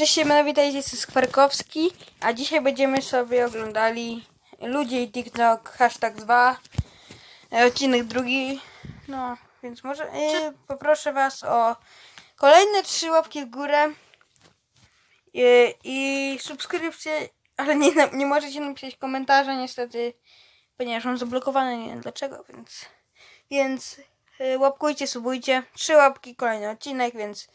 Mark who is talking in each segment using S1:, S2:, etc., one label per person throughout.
S1: Cześć, siemano, witajcie, jestem Skwarkowski, a dzisiaj będziemy sobie oglądali Ludzie i TikTok, hashtag 2, e, odcinek drugi, no, więc może e, poproszę was o kolejne trzy łapki w górę e, i subskrypcję, ale nie, nie możecie napisać komentarza niestety, ponieważ mam zablokowane, nie wiem dlaczego, więc, więc e, łapkujcie, subujcie, trzy łapki, kolejny odcinek, więc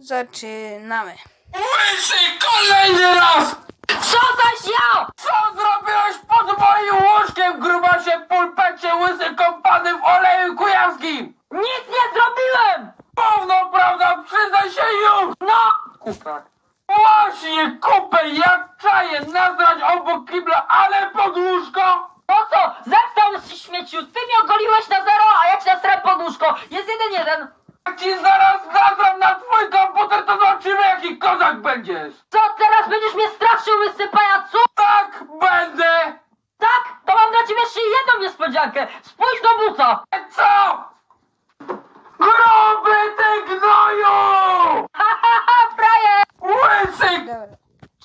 S1: zaczynamy.
S2: Łysy, kolejny raz!
S3: Co zaś ja?
S2: Co zrobiłeś pod moim łóżkiem, grubasie pulpecie, łysy kąpany w oleju kujawskim?
S3: Nic nie zrobiłem!
S2: Pewną prawda, przyznaj się już!
S3: No!
S2: Kuprak. Właśnie, kupę, jak czaję, nazrać obok kibla, ale pod łóżko!
S3: Po co? Zepstał ci śmieciu! Ty mnie ogoliłeś na zero, a ja ci nasrałem pod łóżko! Jest jeden jeden!
S2: Jak ci zaraz nazram na twój komputer, to zobaczymy, jaki kozak będziesz!
S3: Co teraz będziesz mnie straszył, łysy pajacu?
S2: Tak, będę!
S3: Tak? To mam dla ciebie jeszcze jedną niespodziankę! Spójrz do buca!
S2: Co? Gruby ty gnoju!
S3: Ha ha ha, frajer!
S2: Łysy.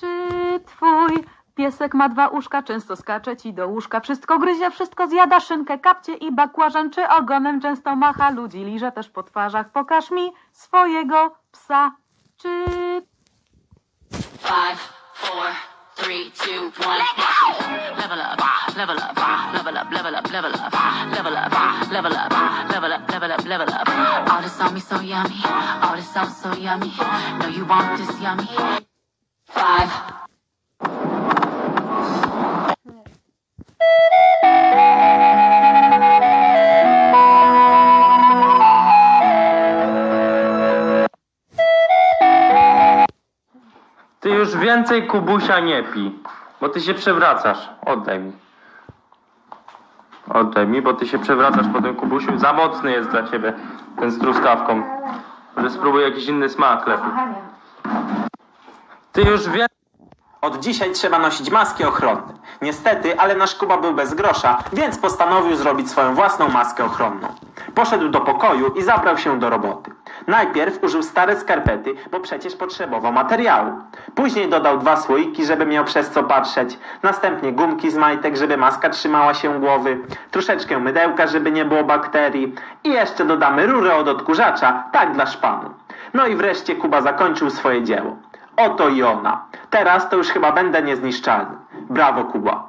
S4: Czy twój piesek ma dwa uszka, często skacze ci do łóżka, wszystko gryzie, wszystko zjada, szynkę, kapcie i bakłażan, czy ogonem często macha ludzi, liże też po twarzach. Pokaż mi swojego psa. Czy.
S5: Więcej kubusia nie pij, bo ty się przewracasz. Oddaj mi. Oddaj mi, bo ty się przewracasz po tym kubusiu. Za mocny jest dla ciebie ten z truskawką. Może spróbuj jakiś inny smak lepiej. Ty już więcej...
S6: Od dzisiaj trzeba nosić maski ochronne. Niestety, ale nasz Kuba był bez grosza, więc postanowił zrobić swoją własną maskę ochronną. Poszedł do pokoju i zabrał się do roboty. Najpierw użył stare skarpety, bo przecież potrzebował materiału. Później dodał dwa słoiki, żeby miał przez co patrzeć. Następnie gumki z majtek, żeby maska trzymała się głowy. Troszeczkę mydełka, żeby nie było bakterii. I jeszcze dodamy rurę od odkurzacza, tak dla szpanu. No i wreszcie Kuba zakończył swoje dzieło. Oto i ona. Teraz to już chyba będę niezniszczalny. Brawo, Kuba.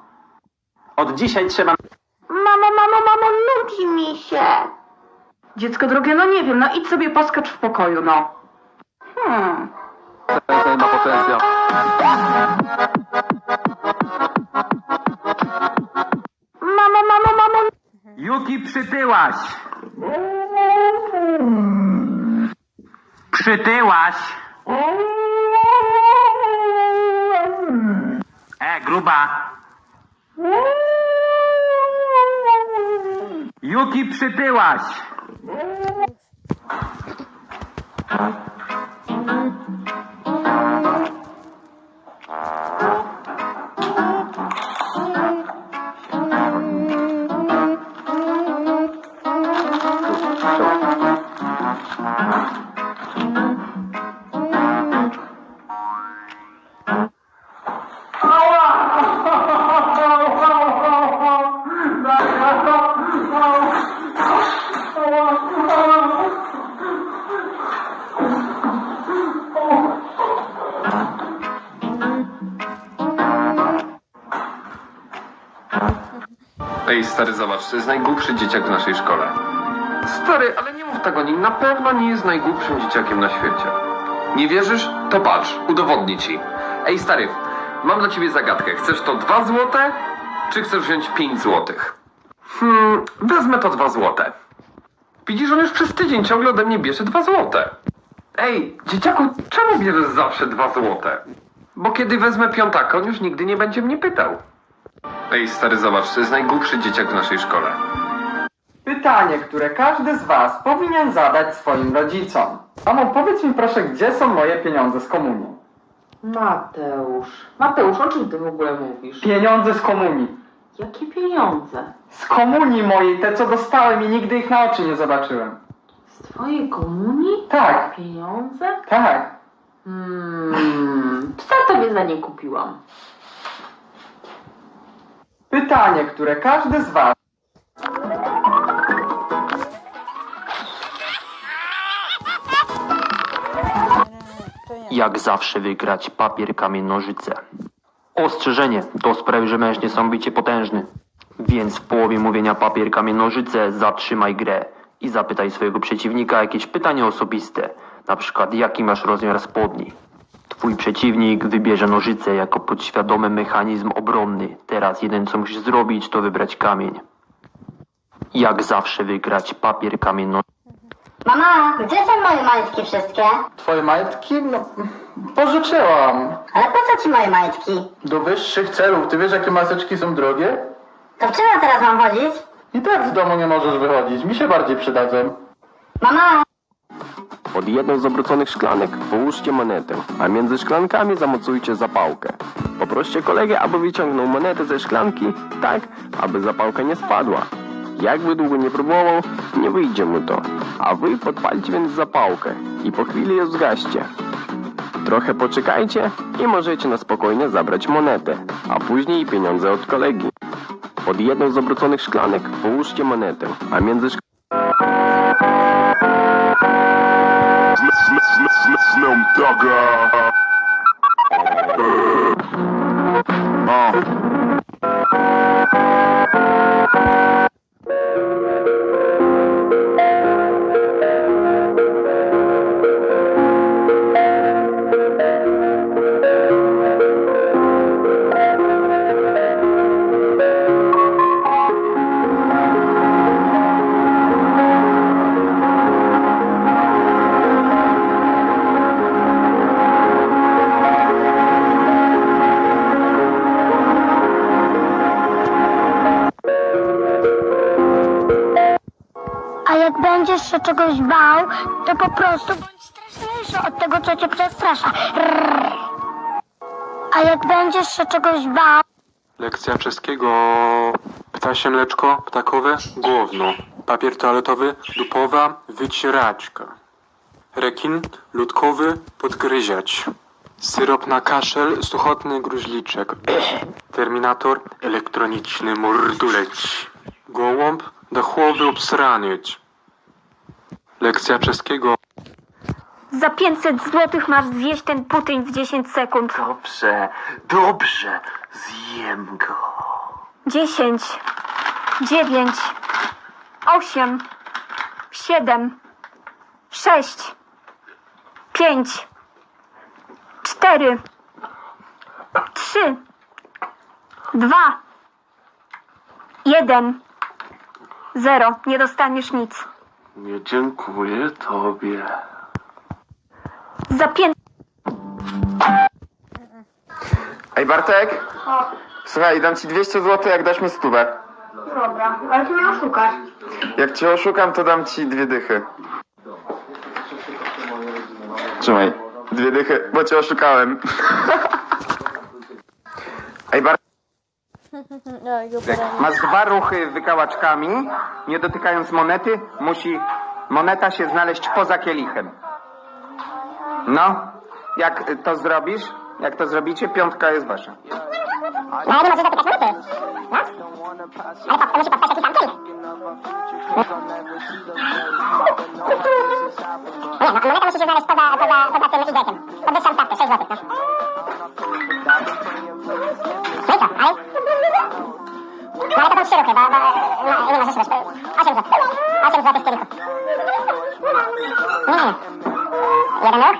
S6: Od dzisiaj trzeba
S7: Mamo, mamo, mamo, nudzi mi się.
S4: Dziecko drogie, no nie wiem, no idź sobie poskacz w pokoju, no.
S7: Hmm.
S2: ma potencjał.
S7: Mamo, mamo, mamo.
S5: Juki, przytyłaś! Przytyłaś! E, gruba! Juki przytyłaś. Thank you.
S8: Ej, stary, zobacz, to jest najgłupszy dzieciak w naszej szkole. Stary, ale nie mów tak o nim. Na pewno nie jest najgłupszym dzieciakiem na świecie. Nie wierzysz? To patrz, udowodnię ci. Ej, stary, mam dla ciebie zagadkę. Chcesz to dwa złote, czy chcesz wziąć pięć złotych? Hmm, wezmę to dwa złote. Widzisz, on już przez tydzień ciągle ode mnie bierze dwa złote. Ej, dzieciaku, czemu bierzesz zawsze dwa złote? Bo kiedy wezmę piątaka, on już nigdy nie będzie mnie pytał. Ej, stary, zobacz, to jest najgłupszy dzieciak w naszej szkole.
S9: Pytanie, które każdy z Was powinien zadać swoim rodzicom. Mamo, powiedz mi proszę, gdzie są moje pieniądze z komunii?
S4: Mateusz. Mateusz, o czym ty w ogóle mówisz?
S9: Pieniądze z komunii.
S4: Jakie pieniądze?
S9: Z komunii mojej, te co dostałem i nigdy ich na oczy nie zobaczyłem.
S4: Z twojej komunii?
S9: Tak,
S4: Pieniądze?
S9: tak.
S3: Hmm, co tobie za nie kupiłam?
S10: Pytanie, które każdy z was.
S11: Jak zawsze wygrać papier, kamień, nożyce. Ostrzeżenie, to sprawi, że męż niesamowicie potężny. Więc w połowie mówienia papier, kamień, nożyce zatrzymaj grę i zapytaj swojego przeciwnika jakieś pytanie osobiste. Na przykład, jaki masz rozmiar spodni. Twój przeciwnik wybierze nożyce jako podświadomy mechanizm obronny. Teraz jeden co musisz zrobić, to wybrać kamień. Jak zawsze wygrać papier, kamień, nożyce.
S12: Mama, gdzie są moje majtki wszystkie?
S10: Twoje majtki? No, pożyczyłam.
S12: Ale po co ci moje majtki?
S10: Do wyższych celów. Ty wiesz, jakie maseczki są drogie?
S12: To w czym ja teraz mam chodzić?
S10: I tak z domu nie możesz wychodzić. Mi się bardziej przydadzą.
S12: Mama,
S13: Pod jedną z obróconych szklanek połóżcie monetę, a między szklankami zamocujcie zapałkę. Poproście kolegę, aby wyciągnął monetę ze szklanki tak, aby zapałka nie spadła. Jakby długo nie próbował, nie wyjdzie mu to. A wy podpalcie więc zapałkę i po chwili ją zgaście. Trochę poczekajcie i możecie na spokojnie zabrać monetę, a później pieniądze od kolegi. Pod jedną z obróconych szklanek połóżcie monetę, a między szklankami
S12: a będziesz się czegoś bał, to po prostu bądź straszniejszy od tego, co cię przestrasza. Rrr. A jak będziesz się czegoś bał,
S14: Lekcja czeskiego. Ptasie mleczko, ptakowe, główno. Papier toaletowy, dupowa, wycieraczka. Rekin, ludkowy, podgryziać. Syrop na kaszel, suchotny gruźliczek. Terminator, elektroniczny mordulec. Gołąb, dachowy obsraniec. Lekcja czeskiego.
S12: za 500 złotych masz zjeść ten putyń w 10 sekund.
S6: Dobrze, dobrze, zjem go.
S12: 10, 9, 8, 7, 6, 5, 4, 3, 2, 1, 0. Nie dostaniesz nic.
S14: Nie dziękuję tobie.
S12: Za 5
S10: Ej, Bartek? Słuchaj, dam ci 200 zł, jak dasz mi stówę.
S12: Dobra, ale ty mnie oszukasz.
S10: Jak cię oszukam, to dam ci dwie dychy. Trzymaj. Dwie dychy, bo cię oszukałem. Ej, Bartek, Masz dwa ruchy wykałaczkami. Nie dotykając monety, musi moneta się znaleźć poza kielichem. No, jak to zrobisz? Jak to zrobicie, piątka jest wasza.
S12: No ale nie możesz dotykać monety. No? Ale to, to musi powstać jakiś tam kielich. Nie, no, moneta musi się znaleźć poza, poza, poza tym igrekiem. Podwyższam stawkę, 6 złotych, no. No No ale to są trzy ruchy, bo, bo no, ile możesz robić? 8 złotych. 8 złotych w kielichu. Nie, nie.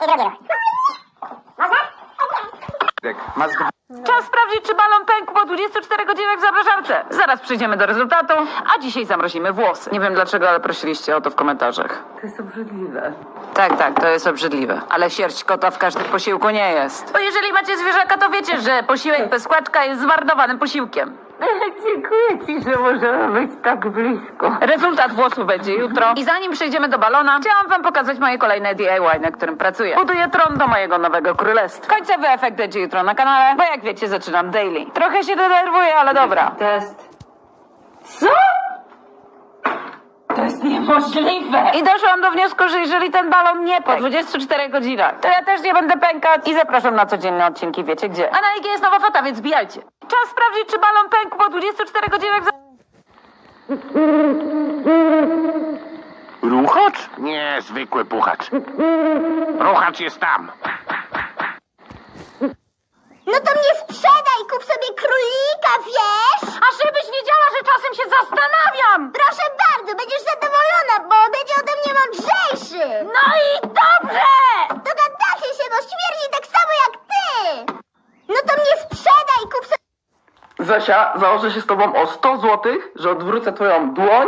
S12: Jeden ruch?
S10: Masz
S15: Czas sprawdzić, czy balon pękł po 24 godzinach w zamrażarce. Zaraz przejdziemy do rezultatu, a dzisiaj zamrozimy włosy. Nie wiem dlaczego, ale prosiliście o to w komentarzach.
S3: To jest obrzydliwe.
S15: Tak, tak, to jest obrzydliwe. Ale sierść kota w każdym posiłku nie jest. Bo jeżeli macie zwierzaka, to wiecie, że posiłek bez kłaczka jest zmarnowanym posiłkiem.
S5: Dziękuję ci, że możemy być tak blisko.
S15: Rezultat włosów będzie jutro. I zanim przejdziemy do balona, chciałam wam pokazać moje kolejne DIY, na którym pracuję. Buduję tron do mojego nowego królestwa. Końcowy efekt będzie jutro na kanale, bo jak wiecie, zaczynam daily. Trochę się denerwuję, ale dobra.
S5: Test. Co? To jest niemożliwe.
S15: I doszłam do wniosku, że jeżeli ten balon nie po 24 godzinach, to ja też nie będę pękać i zapraszam na codzienne odcinki, wiecie gdzie. A na IG jest nowa fota, więc wbijajcie. Czas sprawdzić, czy balon pękł po 24 godzinach. Za...
S7: Ruchacz? Nie, zwykły puchacz. Ruchacz jest tam.
S16: No to mnie sprzedaj, kup sobie królika, wiesz?
S15: A żebyś wiedziała, że czasem się zastanawiam!
S16: Proszę bardzo, będziesz zadowolona, bo będzie ode mnie mądrzejszy.
S15: No i dobrze!
S16: Dogadacie się, bo śmierdzi tak samo jak ty. No to mnie sprzedaj, kup sobie...
S17: Zosia, założę się z tobą o 100 zł, że odwrócę twoją dłoń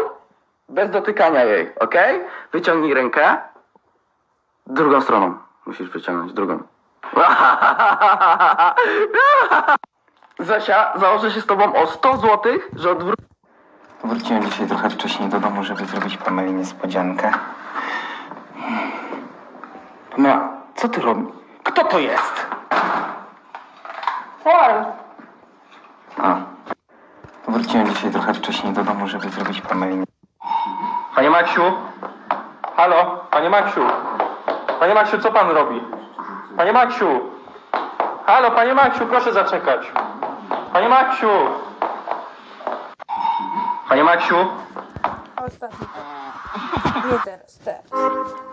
S17: bez dotykania jej, okej? Wyciągnij rękę. Drugą stroną. Musisz wyciągnąć drugą. Zosia, założę się z tobą o 100 zł, że odwrócę...
S18: Wróciłem dzisiaj trochę wcześniej do domu, żeby zrobić Pameli niespodziankę. Pamela, co ty robisz? Kto to jest?
S5: Paul.
S18: A. Wróciłem dzisiaj trochę wcześniej do domu, żeby zrobić Pameli
S13: Panie Maksiu? Halo? Panie Maksiu? Panie Maksiu, co pan robi? Panie Maksiu? Halo, panie Maksiu, proszę zaczekać. Panie Maksiu? Panie Maksiu?
S1: Ostatni. Nie teraz, teraz.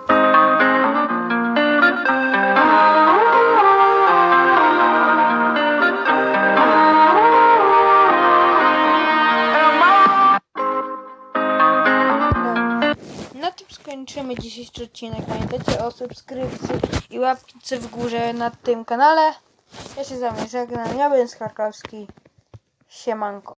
S1: Dzisiejszy odcinek. Pamiętajcie o subskrypcji i łapce w górze na tym kanale. Ja się z wami żegnam. Ja będę z Charkowski. Siemanko.